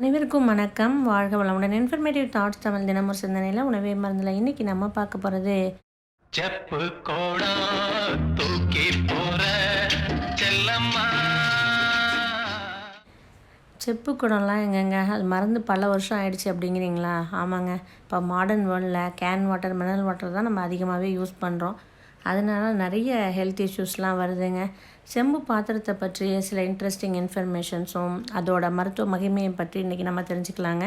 அனைவருக்கும் வணக்கம். வாழ்க வளமுடன். இன்ஃபர்மேட்டிவ் தாட்ஸ் தமிழ் தினமும் சிந்தனையில் உணவே மருந்தில் இன்னைக்கு நம்ம பார்க்க போகிறது செப்பு கோடா தூக்கி போற செல்லம்மா. செப்பு குடம்லாம் எங்கெங்க? அது மறந்து பல வருஷம் ஆயிடுச்சு அப்படிங்கிறீங்களா? ஆமாங்க. இப்போ மாடர்ன் வேர்ல்டில் கேன் வாட்டர் மினரல் வாட்டர் தான் நம்ம அதிகமாகவே யூஸ் பண்ணுறோம் அதனால நிறைய ஹெல்த் இஷ்யூஸ்லாம் வருதுங்க. செம்பு பாத்திரத்தை பற்றிய சில இன்ட்ரெஸ்டிங் இன்ஃபர்மேஷன்ஸும் அதோட மருத்துவ மகிமையை பற்றி இன்றைக்கி நம்ம தெரிஞ்சுக்கலாங்க.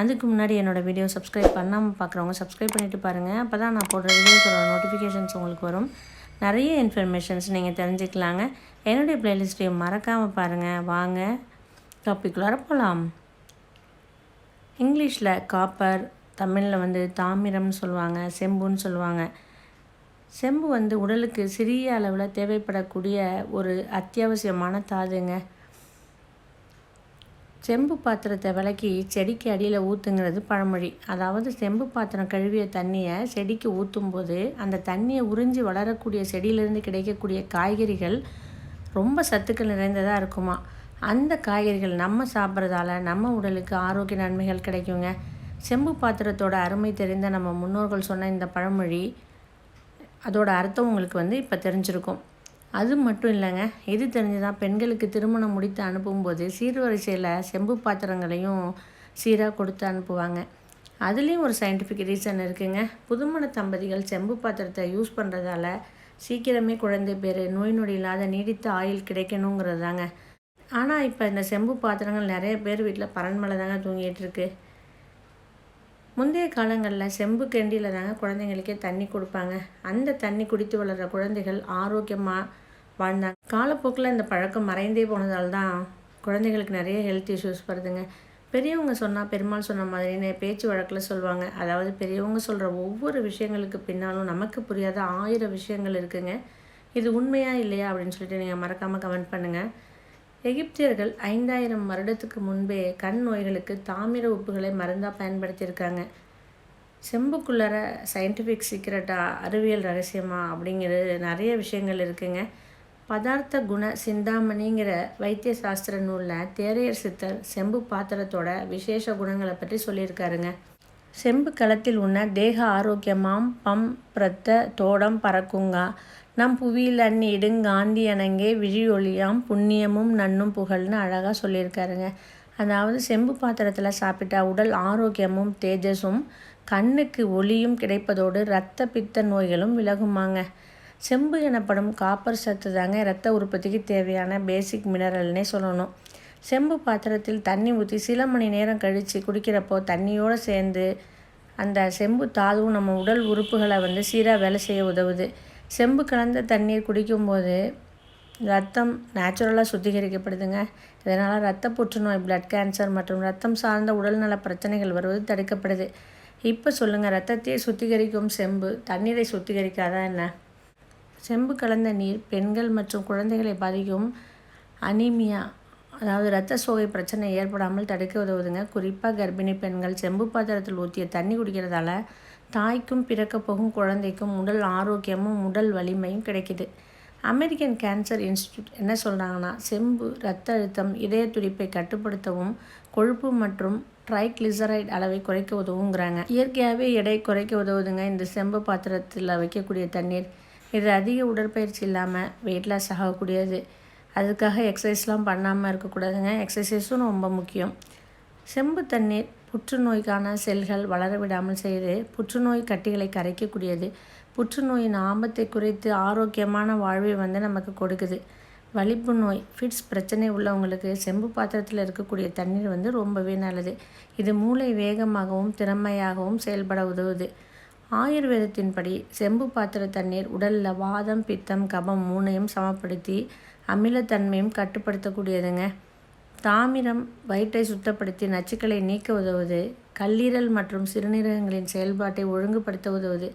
அதுக்கு முன்னாடி என்னோடய வீடியோ சப்ஸ்கிரைப் பண்ணாமல் பார்க்குறவங்க சப்ஸ்கிரைப் பண்ணிவிட்டு பாருங்கள் அப்போ தான் நான் போடுற வீடியோஸோட நோட்டிஃபிகேஷன்ஸ் உங்களுக்கு வரும். நிறைய இன்ஃபர்மேஷன்ஸ் நீங்கள் தெரிஞ்சுக்கலாங்க. என்னுடைய ப்ளேலிஸ்ட்டையும் மறக்காமல் பாருங்கள் வாங்க டாபிக்குள்ளார போகலாம் இங்கிலீஷில் காப்பர் தமிழில் வந்து தாமிரம்னு சொல்லுவாங்க செம்புன்னு சொல்லுவாங்க. செம்பு வந்து உடலுக்கு சிறிய அளவில் தேவைப்படக்கூடிய ஒரு அத்தியாவசியமான தாதுங்க. செம்பு பாத்திரத்தை விளக்கி செடிக்கு அடியில் ஊற்றுங்கிறது பழமொழி. அதாவது செம்பு பாத்திரம் கழுவிய தண்ணியை செடிக்கு ஊற்றும்போது அந்த தண்ணியை உறிஞ்சி வளரக்கூடிய செடியிலேருந்து கிடைக்கக்கூடிய காய்கறிகள் ரொம்ப சத்துக்கள் நிறைந்ததாக இருக்குமா? அந்த காய்கறிகள் நம்ம சாப்பிட்றதால நம்ம உடலுக்கு ஆரோக்கிய நன்மைகள் கிடைக்குங்க. செம்பு பாத்திரத்தோட அருமை தெரிந்த நம்ம முன்னோர்கள் சொன்ன இந்த பழமொழி அதோட அர்த்தம் உங்களுக்கு வந்து இப்போ தெரிஞ்சிருக்கும். அது மட்டும் இல்லைங்க. இது தெரிஞ்சுதான் பெண்களுக்கு திருமணம் முடித்து அனுப்பும்போது சீர்வரிசையில் செம்பு பாத்திரங்களையும் சீராக கொடுத்து அனுப்புவாங்க. அதுலேயும் ஒரு சயின்டிஃபிக் ரீசன் இருக்குங்க. புதுமண தம்பதிகள் செம்பு பாத்திரத்தை யூஸ் பண்ணுறதால சீக்கிரமே குழந்தை பேர் நோய் நொடி இல்லாத நீடித்த ஆயில் கிடைக்கணுங்கிறது தாங்க ஆனால் இப்போ இந்த செம்பு பாத்திரங்கள் நிறைய பேர் வீட்டில் பரண்மலை தாங்க தூங்கிட்டு இருக்குது முந்தைய காலங்களில் செம்பு கெண்டியில் தாங்க குழந்தைங்களுக்கே தண்ணி கொடுப்பாங்க. அந்த தண்ணி குடித்து வளர்கிற குழந்தைகள் ஆரோக்கியமாக வாழ்ந்தாங்க. காலப்போக்கில் இந்த பழக்கம் மறைந்தே போனதால் தான் குழந்தைகளுக்கு நிறைய ஹெல்த் இஷ்யூஸ் வருதுங்க. பெரியவங்க சொன்னால் பெருமாள் சொன்ன மாதிரின்னு பேச்சு வழக்கில் சொல்லுவாங்க அதாவது பெரியவங்க சொல்கிற ஒவ்வொரு விஷயங்களுக்கு பின்னாலும் நமக்கு புரியாத ஆயிரம் விஷயங்கள் இருக்குங்க. இது உண்மையா இல்லையா அப்படின்னு சொல்லிட்டு நீங்கள் மறக்காமல் கமெண்ட் பண்ணுங்கள் எகிப்தியர்கள் ஐந்தாயிரம் வருடத்துக்கு முன்பே கண் நோய்களுக்கு தாமிர உப்புகளை மருந்தாக பயன்படுத்தியிருக்காங்க. செம்புக்குள்ளற சயின்டிஃபிக் சீக்ரெட்டாக அறிவியல் ரகசியமா அப்படிங்கிறது நிறைய விஷயங்கள் இருக்குங்க. பதார்த்த குண சிந்தாமணிங்கிற வைத்திய சாஸ்திர நூலில் தேரையர் சித்தர் செம்பு பாத்திரத்தோட விசேஷ குணங்களை பற்றி சொல்லியிருக்காருங்க. செம்பு களத்தில் உள்ள தேக ஆரோக்கியமாம் பம் பிரத்த தோடம் பறக்குங்கா. நம் புவியில் அன்னி இடுங்காந்தி அணங்கே விழியொளியாம் புண்ணியமும் நன்னும் புகழ்னு அழகாக சொல்லியிருக்காருங்க. அதாவது செம்பு பாத்திரத்தில் சாப்பிட்டா உடல் ஆரோக்கியமும் தேஜஸும் கண்ணுக்கு ஒளியும் கிடைப்பதோடு இரத்த பித்த நோய்களும் விலகுமாங்க. செம்பு எனப்படும் காப்பர் சத்து தாங்க இரத்த உற்பத்திக்கு தேவையான பேசிக் மினரல்னே சொல்லணும். செம்பு பாத்திரத்தில் தண்ணி ஊற்றி சில மணி நேரம் கழித்து குடிக்கிறப்போ தண்ணியோடு சேர்ந்து அந்த செம்பு தாதுவும் நம்ம உடல் உறுப்புகளை வந்து சீராக வேலை செய்ய உதவுது. செம்பு கலந்த தண்ணீர் குடிக்கும்போது ரத்தம் நேச்சுரலாக சுத்திகரிக்கப்படுதுங்க. இதனால் ரத்த புற்றுநோய் பிளட் கேன்சர் மற்றும் ரத்தம் சார்ந்த உடல்நல பிரச்சனைகள் வருவது தடுக்கப்படுது. இப்போ சொல்லுங்கள் ரத்தத்தையே சுத்திகரிக்கும் செம்பு தண்ணீரை சுத்திகரிக்காதா என்ன? செம்பு கலந்த நீர் பெண்கள் மற்றும் குழந்தைகளை பாதிக்கும் அனீமியா அதாவது இரத்த சோகை பிரச்சனை ஏற்படாமல் தடுக்க உதவுதுங்க. குறிப்பாக கர்ப்பிணி பெண்கள் செம்பு பாத்திரத்தில் ஊற்றிய தண்ணி குடிக்கிறதால தாய்க்கும் பிறக்க போகும் குழந்தைக்கும் உடல் ஆரோக்கியமும் உடல் வலிமையும் கிடைக்குது. அமெரிக்கன் கேன்சர் இன்ஸ்டியூட் என்ன சொல்கிறாங்கன்னா செம்பு இரத்த அழுத்தம் இதய துடிப்பை கட்டுப்படுத்தவும் கொழுப்பு மற்றும் ட்ரைக்ளிசரைட் அளவை குறைக்க உதவுங்கிறாங்க. இயற்கையாகவே எடை குறைக்க உதவுதுங்க. இந்த செம்பு பாத்திரத்தில் வைக்கக்கூடிய தண்ணீர். இது அதிக உடற்பயிற்சி இல்லாமல் வெயிட் லாஸ் ஆகக்கூடியது. அதுக்காக எக்ஸசைஸ்லாம் பண்ணாமல் இருக்கக்கூடாதுங்க. எக்ஸசைஸும் ரொம்ப முக்கியம். செம்பு தண்ணீர் புற்றுநோய்க்கான செல்கள் வளர விடாமல் செய்து புற்றுநோய் கட்டிகளை கரைக்கக்கூடியது. புற்றுநோயின் ஆபத்தை குறைத்து ஆரோக்கியமான வாழ்வை வந்து நமக்கு கொடுக்குது. வலிப்பு நோய் ஃபிட்ஸ் பிரச்சனை உள்ளவங்களுக்கு செம்பு பாத்திரத்தில் இருக்கக்கூடிய தண்ணீர் வந்து ரொம்பவே நல்லது. இது மூளை வேகமாகவும் திறமையாகவும் செயல்பட உதவுது. ஆயுர்வேதத்தின்படி செம்பு பாத்திர தண்ணீர் உடலில் வாதம் பித்தம் கபம் மூணையும் சமப்படுத்தி அமிலத்தன்மையும் கட்டுப்படுத்தக்கூடியதுங்க. தாமிரம் வயிற்றை சுத்தப்படுத்தி நச்சுக்களை நீக்க உதவுது கல்லீரல் மற்றும் சிறுநீரகங்களின் செயல்பாட்டை ஒழுங்குபடுத்த உதவுது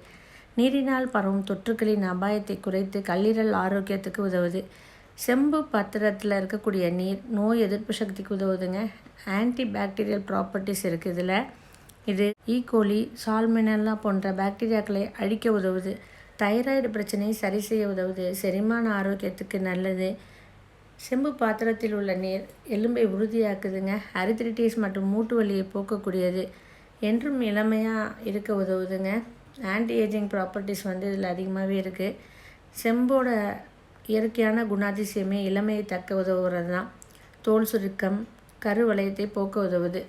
நீரினால் பரவும் தொற்றுக்களின் அபாயத்தை குறைத்து கல்லீரல் ஆரோக்கியத்துக்கு உதவுது செம்பு பத்திரத்தில் இருக்கக்கூடிய நீர் நோய் எதிர்ப்பு சக்திக்கு உதவுதுங்க. ஆன்டி பாக்டீரியல் ப்ராப்பர்ட்டிஸ் இருக்குது இதில். இது ஈகோலி சால்மினல்லா போன்ற பாக்டீரியாக்களை அழிக்க உதவுது. தைராய்டு பிரச்சனையை சரி செய்ய உதவுது. செரிமான ஆரோக்கியத்துக்கு நல்லது. செம்பு பாத்திரத்தில் உள்ள நீர் எலும்பை உறுதியாக்குதுங்க. அரித்ரிட்டிஸ் மற்றும் மூட்டு வலியை போக்கக்கூடியது என்றும் இளமையாக இருக்க உதவுதுங்க. ஆன்டி ஏஜிங் ப்ராப்பர்ட்டிஸ் வந்து இதில் அதிகமாகவே இருக்குது செம்போட இயற்கையான குணாதிசயமே இளமையை தக்க உதவுறது தான் தோல் சுருக்கம் கருவளையத்தை போக்க உதவுது.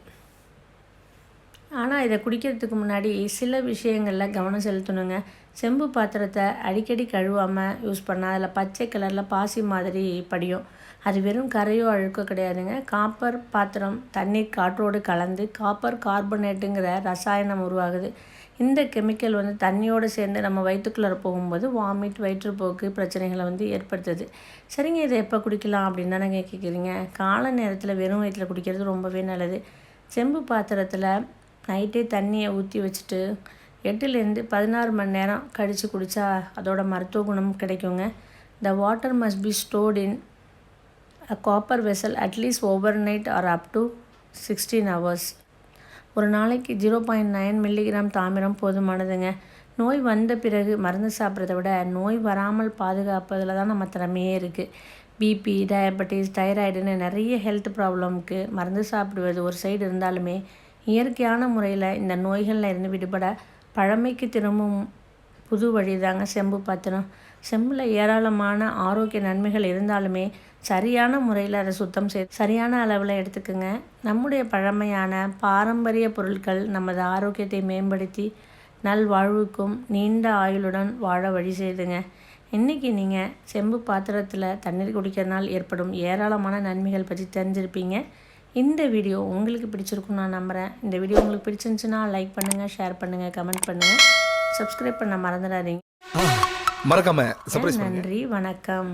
ஆனால் இதை குடிக்கிறதுக்கு முன்னாடி சில விஷயங்களில் கவனம் செலுத்தணுங்க. செம்பு பாத்திரத்தை அடிக்கடி கழுவாமல் யூஸ் பண்ணால் அதில் பச்சை கலரில் பாசி மாதிரி படியும். அது வெறும் கரையோ அழுக்கோ கிடையாதுங்க. காப்பர் பாத்திரம் தண்ணீர் காற்றோடு கலந்து காப்பர் கார்பனேட்டுங்கிற ரசாயனம் உருவாகுது. இந்த கெமிக்கல் வந்து தண்ணியோடு சேர்ந்து நம்ம வயிற்றுக்குள்ளே போகும்போது வாமிட் வயிற்றுப்போக்கு பிரச்சனைகளை வந்து ஏற்படுத்துது. சரிங்க இதை எப்போ குடிக்கலாம் அப்படின்னு தானே கேட்குறீங்க காலை நேரத்தில் வெறும் வயிற்றில் குடிக்கிறது ரொம்பவே நல்லது. செம்பு பாத்திரத்தில் நைட்டே தண்ணியை ஊற்றி வச்சுட்டு எட்டுலேருந்து பதினாறு மணி நேரம் கழித்து குடித்தா அதோட மருத்துவ குணம் கிடைக்குங்க. The water must be stored in a copper vessel at least overnight or up to sixteen hours ஒரு நாளைக்கு ஜீரோ பாயிண்ட் நைன் மில்லிகிராம் தாமிரம் போதுமானதுங்க. நோய் வந்த பிறகு மருந்து சாப்பிட்றத விட நோய் வராமல் பாதுகாப்பதில் தான் நம்ம திறமையே இருக்குது பிபி டயபெட்டிஸ் தைராய்டுன்னு நிறைய ஹெல்த் ப்ராப்ளமுக்கு மருந்து சாப்பிடுவது ஒரு சைடு இருந்தாலுமே இயற்கையான முறையில் இந்த நோய்களில் இருந்து விடுபட பழமைக்கு திரும்பும் புது வழி தாங்க செம்பு பாத்திரம். செம்பில் ஏராளமான ஆரோக்கிய நன்மைகள் இருந்தாலுமே சரியான முறையில் அதை சுத்தம் செய் சரியான அளவில் எடுத்துக்கோங்க. நம்முடைய பழமையான பாரம்பரிய பொருட்கள் நமது ஆரோக்கியத்தை மேம்படுத்தி நல்வாழ்வுக்கும் நீண்ட ஆயுளுடன் வாழ வழி செய்துங்க. இன்றைக்கி நீங்கள் செம்பு பாத்திரத்தில் தண்ணீர் குடிக்கிறதுனால் ஏற்படும் ஏராளமான நன்மைகள் பற்றி தெரிஞ்சிருப்பீங்க. இந்த வீடியோ உங்களுக்கு பிடிச்சிருக்கும் நான் நம்புகிறேன் இந்த வீடியோ உங்களுக்கு பிடிச்சிருந்துச்சுன்னா லைக் பண்ணுங்கள் ஷேர் பண்ணுங்கள் கமெண்ட் பண்ணுங்கள் சப்ஸ்கிரைப் பண்ண மறந்துடாதீங்க. மறக்காம நன்றி வணக்கம்.